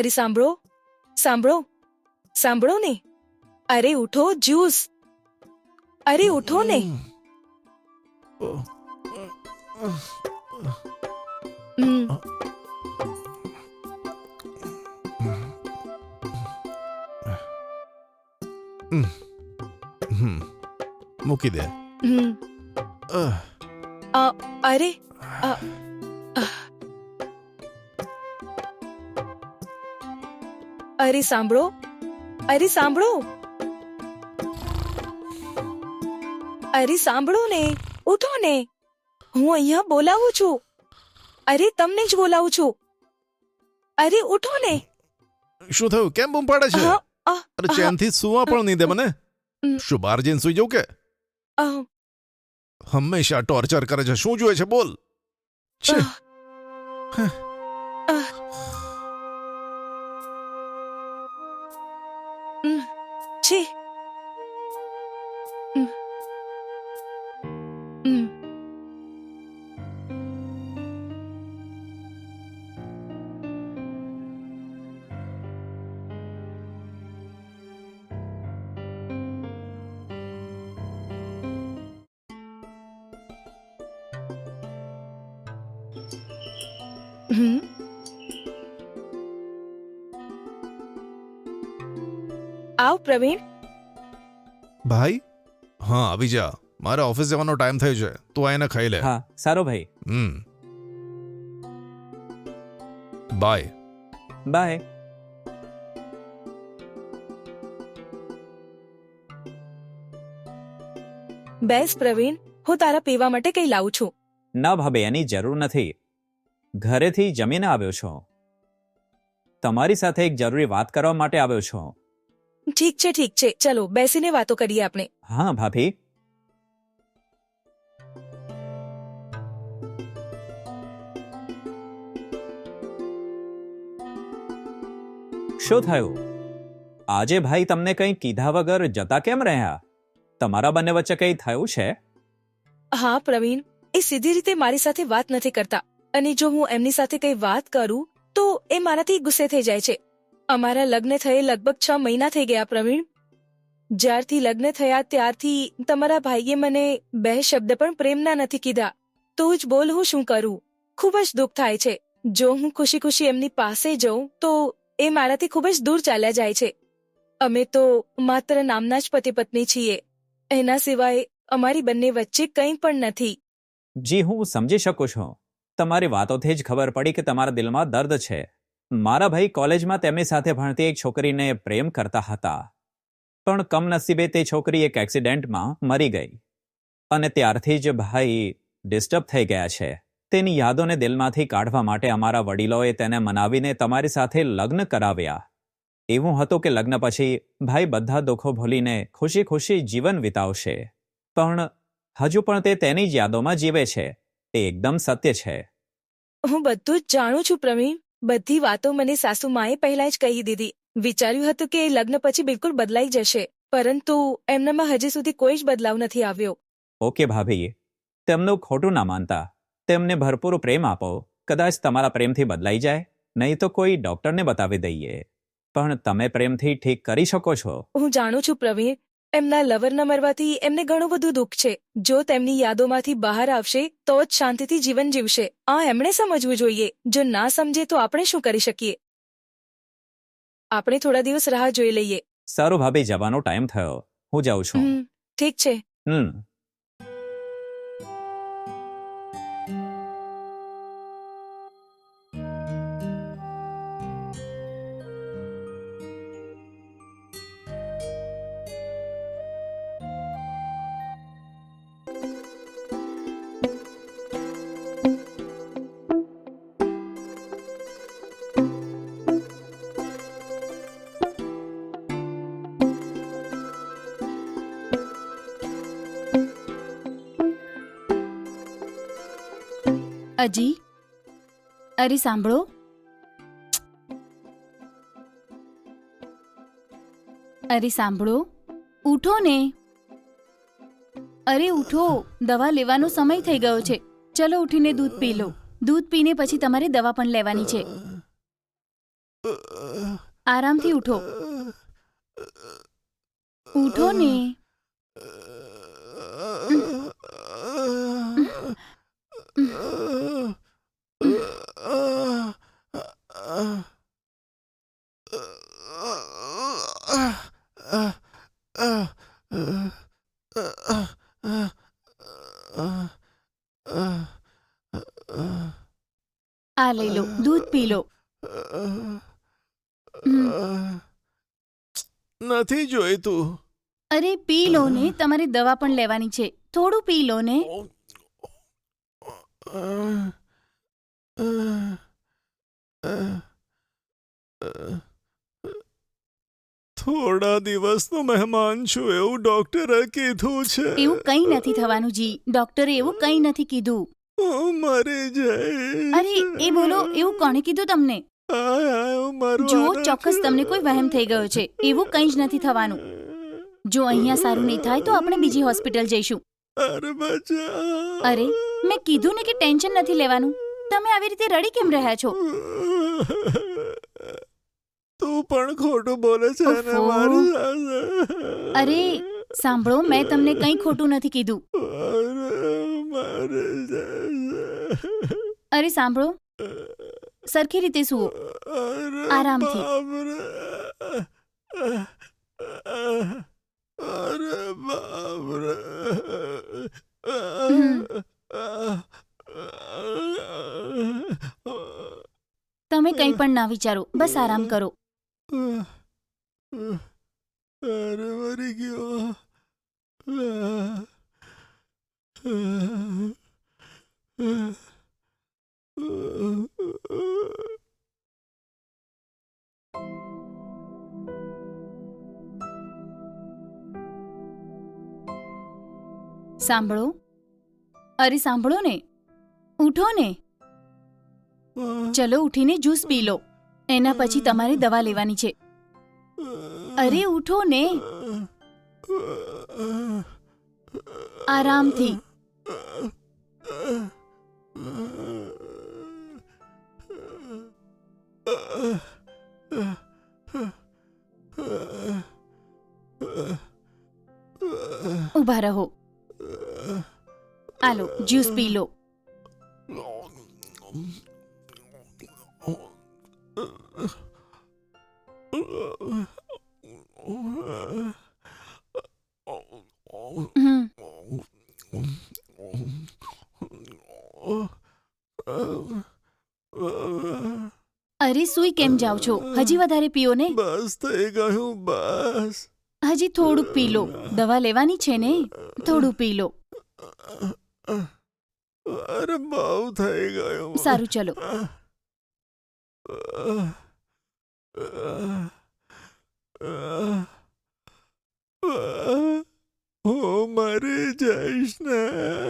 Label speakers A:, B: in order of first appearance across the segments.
A: અરે સાંભળો સાંભળો સાંભળો ને અરે ઉઠો જ્યુસ અરે ઉઠો ને હમ,
B: હમ મૂકી દે
A: હમ.
B: અહ,
A: અ, અરે અરે સાંભળો અરે સાંભળો અરે સાંભળો ને ઉઠો ને હું અહીંયા બોલાવું છું. અરે તમને જ બોલાવું છું. અરે ઉઠો ને.
B: શું થયું? કેમ બૂમ પાડે છે?
A: હા, અ,
B: અરે ચેનથી સુવા પણ નહીં દે મને.
A: હમ.
B: શું બહાર જઈને સુઈ જવું કે?
A: અ,
B: હંમેશા ટોર્ચર કરે છે. શું જોઈએ છે? બોલ. છે.
A: છી. આવ પ્રવીણ.
B: ભાઈ? હા આવી જા. મારે ઓફિસ જવાનો ટાઈમ થયો છે. તું આને ખાઈ લે.
C: હા સારો ભાઈ.
B: હમ. બાય.
C: બાય.
A: બેસ પ્રવીણ હું તારા પીવા માટે કંઈ લાવું છું.
C: ના ભાભી એની જરૂર નથી. ઘરેથી જમીને આવ્યો છો. તમારી સાથે એક જરૂરી વાત કરવા માટે આવ્યો છો.
A: ઠીક છે ઠીક છે. ચલો બેસીને વાતો કરીએ આપણે.
C: હા ભાભી. શું થયું? આજે ભાઈ તમને કંઈ કીધા વગર જતા કેમ રહ્યા? તમારા બંને વચ્ચે કંઈ થયું છે?
A: હા પ્રવીણ. એ સીધી રીતે મારી સાથે વાત નથી કરતા. અને જો હું એમની સાથે કંઈ વાત કરું તો એ મારાથી ગુસ્સે થઈ જાય છે. અમારા લગ્ન થયે લગભગ છ મહિના થઈ ગયા, પ્રવીણ. જ્યારથી લગ્ન થયા ત્યારથી તમારા ભાઈએ મને બે શબ્દ પણ પ્રેમના નથી કીધા. તું જ બોલ, હું શું કરું? ખૂબ જ દુઃખ થાય છે. જો હું ખુશી ખુશી એમની પાસે જઉં, તો એ મારાથી ખૂબ જ દૂર ચાલ્યા જાય છે. અમે તો માત્ર નામના જ પતિ પત્ની છીએ. એના સિવાય અમારી બંને વચ્ચે કંઈ પણ નથી.
C: જી, હું સમજી શકું છું. તમારી વાતોથી જ ખબર પડી કે તમારા દિલમાં દર્દ છે. મારા ભાઈ કોલેજમાં તેમની સાથે ભણતી એક છોકરીને પ્રેમ કરતા હતા. પણ કમનસીબે તે છોકરી એક એક્સિડન્ટમાં મરી ગઈ. અને ત્યારથી જ ભાઈ ડિસ્ટર્બ થઈ ગયા છે. તેની યાદોને દિલમાંથી કાઢવા માટે અમારા વડીલોએ તેને મનાવીને તમારી સાથે લગ્ન કરાવ્યા. એવું હતું કે લગ્ન પછી ભાઈ બધા દુઃખો ભૂલીને ખુશી ખુશી જીવન વિતાવશે. પણ હજુ પણ તે તેની જ યાદોમાં જીવે છે. એ એકદમ સત્ય છે.
A: હું બધું જ જાણું છું પ્રવીણ. બધી વાતો મને સાસુ માએ પહેલા જ કહી દીધી. વિચાર્યું હતું કે લગ્ન પછી બિલકુલ બદલાઈ જશે પરંતુ એમનામાં હજી સુધી કોઈ જ બદલાવ નથી આવ્યો.
C: ઓકે ભાભી તેમનું ખોટું ના માનતા. તેમને ભરપૂર પ્રેમ આપો. કદાચ તમારા પ્રેમથી બદલાઈ જાય નહીં તો કોઈ ડોક્ટરને બતાવી દઈએ. પણ તમે પ્રેમથી ઠીક કરી શકો છો.
A: હું જાણું છું પ્રવીણ એમના લવરના મરવાથી એમને ઘણું બધું દુઃખ છે. જો તેમની યાદોમાંથી બહાર આવશે તો જ શાંતિથી જીવન જીવશે. આ એમણે સમજવું જોઈએ. જો ના સમજે તો આપણે શું કરી શકીએ? આપણે થોડા દિવસ રાહ જોઈ લઈએ.
C: સારું ભાભી જવાનો ટાઈમ થયો. હું જાઉં છું.
A: ઠીક છે.
C: હમ.
D: અજી? અરે સાંભળો. અરે સાંભળો. ઉઠો ને. અરે ઉઠો, દવા લેવાનો સમય થઈ ગયો છે. ચલો ઉઠીને દૂધ પી લો. દૂધ પીને પછી તમારે દવા પણ લેવાની છે. આરામથી ઉઠો. ઉઠો ને. લો દૂધ પી લો
B: નથી જોઈતું.
D: અરે પી લો ને તમારે દવા પણ લેવાની છે. થોડું પી લો ને.
B: થોડા દિવસનો મહેમાન છું એવું ડોક્ટરે કીધું છે.
D: એવું કંઈ નથી થવાનું જી. ડોક્ટરે એવું કંઈ નથી કીધું.
B: હું મરી જઈશ
D: અરે એ બોલો એવું કોણે કીધું તમને?
B: હું મરવાનો
D: જુઓ ચોક્કસ તમને કોઈ વહેમ થઈ ગયો છે. એવું કંઈ જ નથી થવાનું. જો અહીંયા સારું નહીં થાય તો આપણે બીજી હોસ્પિટલ જઈશું.
B: અરે બચા
D: અરે મેં કીધું ને કે ટેન્શન નથી લેવાનું. તમે આવી રીતે રડી કેમ રહ્યા છો?
B: તું પણ ખોટું બોલે છે ને
D: ઓફો.
B: મારી સાથે.
D: અરે સાંભળો, મેં તમને કંઈ ખોટું નથી કીધું.
B: અરે,
D: સાંભળો. સરખી રીતે સુવો. આરામથી. તમે કંઈ પણ ના વિચારો. બસ આરામ કરો.
B: અરે મરી ગયો
D: સાંભળો. અરે સાંભળો ને. ઉઠો ને. ચલો ઉઠીને જ્યુસ પી લો. એના પછી તમારે દવા લેવાની છે. અરે ઉઠો ને આરામથી ઊભા રહો આલો જ્યુસ પી લો અરે સુઈ કેમ જાવ છો? હજી વધારે પીઓ ને?
B: બસ થઈ ગયું બસ.
D: હજી થોડુંક પી લો. દવા લેવાની છે ને? થોડું પી લો.
B: અરે બહુ થઈ ગયું.
D: સારું ચલો.
B: હું મરી જઈશ ને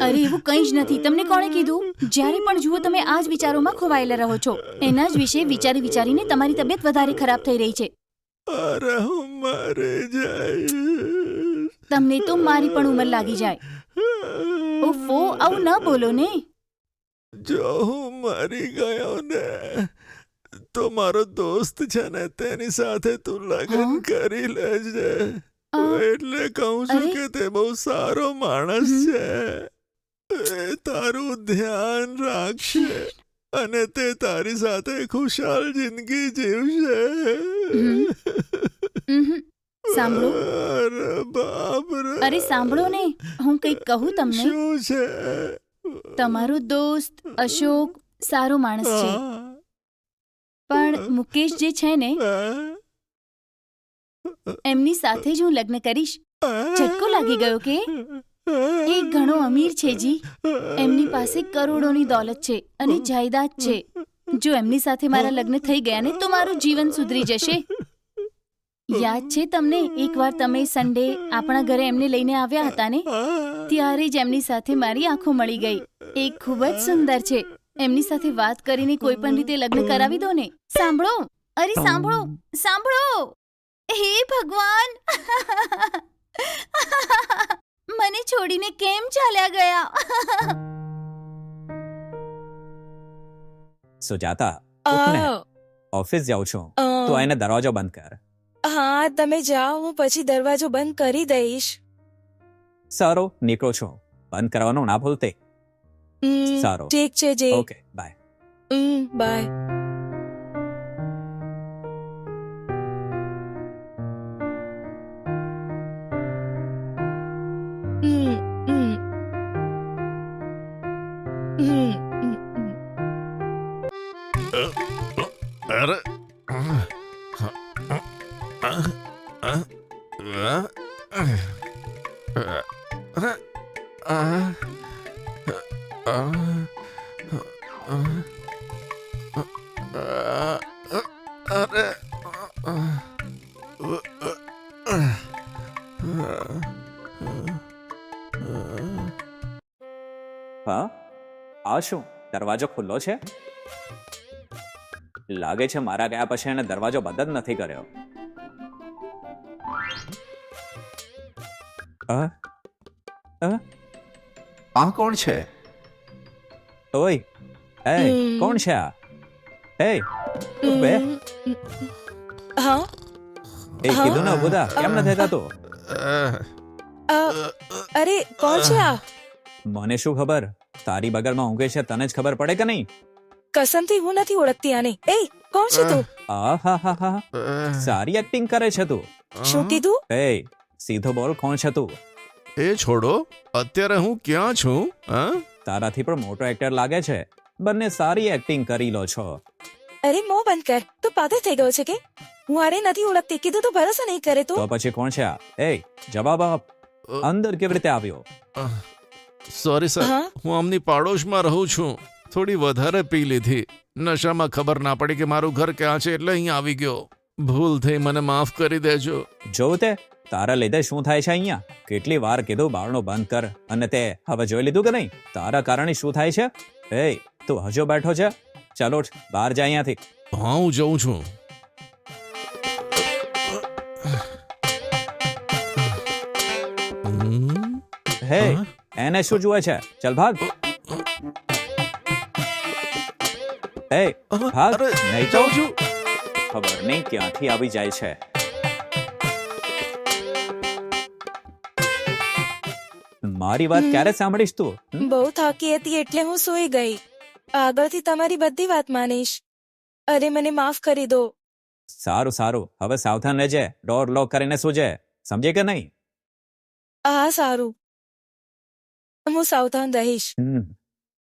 D: અરે એવું કંઈ જ નથી. તમને કોણે કીધું? જ્યારે પણ જુઓ તમે આ જ વિચારોમાં ખોવાયેલા રહો છો. એના જ વિશે વિચારી વિચારીને તમારી તબિયત વધારે ખરાબ થઈ રહી છે.
B: અરે હું મરી જઈશ.
D: તમને તો મારી પણ ઉંમર લાગી જાય. ઓફો આવું ન બોલો ને.
B: જો હું મરી ગયો ને તો મારો દોસ્ત છે ને તેની સાથે તું લગ્ન કરી લેજે. એટલે કહું છું કે તે બહુ સારો માણસ છે. એ તારું ધ્યાન રાખશે અને તે તારી સાથે ખુશાલ જિંદગી જીવશે.
D: સાંભળો.
B: અરે બાપ
D: અરે સાંભળો ને. હું કંઈક કહું તમને.
B: શું છે?
D: તમારો દોસ્ત અશોક સારો માણસ છે. પણ મુકેશ જે છે ને, એમની સાથે જ હું લગ્ન કરીશ. ઝટકો લાગી ગયો કે એ ઘણો અમીર છે જી. એમની પાસે કરોડોની દોલત છે અને જાયદાદ છે. જો એમની સાથે મારા લગ્ન થઈ ગયા ને તો મારું જીવન સુધરી જશે. યાદ છે તમને, એકવાર તમે સન્ડે આપણા ઘરે એમને લઈને આવ્યા હતા ને, ત્યારે જ એમની સાથે મારી આંખો મળી ગઈ. એ ખૂબ જ સુંદર છે. એમની સાથે વાત કરીને કોઈ પણ રીતે લગ્ન કરાવી દો ને. સાંભળો. અરે સાંભળો. સાંભળો. હે ભગવાન! મને છોડીને કેમ ચાલ્યા ગયા?
C: સુજાતા ઓફિસ જાઉં છું. તો એને દરવાજો બંધ કર.
A: હા તમે જાઓ હું પછી દરવાજો બંધ કરી દઈશ.
C: સારો નીકળો છો. બંધ કરવાનું ના ભૂલતે. સારું.
A: ઠીક છે જે.
C: Okay bye.
A: બાય.
B: અરે.
C: હા આ શું દરવાજો ખુલ્લો છે? લાગે છે મારા ગયા પછી એને દરવાજો બંધ જ નથી કર્યો. અ? અ?
E: આ કોણ છે?
C: ઓય એ કોણ છે આ? એ બે.
A: હા?
C: એ કીધું ને ઉભું કેમ નથી થતા
A: તું? અરે કોણ છે આ?
C: મને શું ખબર? તારી બગલમાં ઊંઘે છે તને જ ખબર પડે કે નહીં?
A: કસમથી હું નથી ઓળખતી આને. એ કોણ છે તું?
C: આ હા હા હા. સારી એક્ટિંગ કરે છે તું.
A: શું કીધું?
C: એ સીધો બોલ કોણ છે તું?
B: એ છોડો અત્યારે હું ક્યાં છું હા?
C: તારાથી પણ મોટો એક્ટર લાગે છે. બંને સારી એક્ટિંગ કરી લો છો.
A: અરે મો બંધ કર. તું પાગલ થઈ ગયો છે કે? હું આને નથી ઓળખતી. કીધું તો ભરોસો નહીં કરે
C: તો.
A: તું
C: પછી કોણ છે આ? એ જવાબ આપ. અંદર કેવી રીતે આવ્યો?
B: સોરી સર
A: હા
B: હું આમની પાડોશમાં રહું છું. થોડી વધારે પી લીધી. નશામાં ખબર ના પડી કે મારું ઘર ક્યાં છે એટલે અહીં આવી ગયો. ભૂલ થઈ મને માફ કરી દેજો.
C: જોવું તે. તારા લીધે શું થાય છે અહીંયા? કેટલી વાર કીધું બારણું બંધ કર. અને તે હવે જોઈ લીધું કે નહીં? તારા કારણે શું થાય છે? એ તું હજુ બેઠો છે? ચાલો ઉઠ, બહાર જા અહીંયાથી.
B: હા હું જઉં છું.
C: હે
B: હા?
C: એને શું જુએ છે? ચલ ભાગ. એ ભાગ. નહીં તો?
B: જાઉં છું.
C: ખબર નહીં ક્યાંથી આવી જાય છે. મારી વાત ક્યારે સાંભળીશ તું?
A: બહુ થાકી હતી એટલે હું સૂઈ ગઈ. આગળથી તમારી બધી વાત માનીશ. અરે મને માફ કરી દો.
C: સારું સારું. હવે સાવધાન રહેજે. ડોર લોક કરીને સૂજે. સમજે કે નહીં?
A: આ સારું. હું સાવધાન રહીશ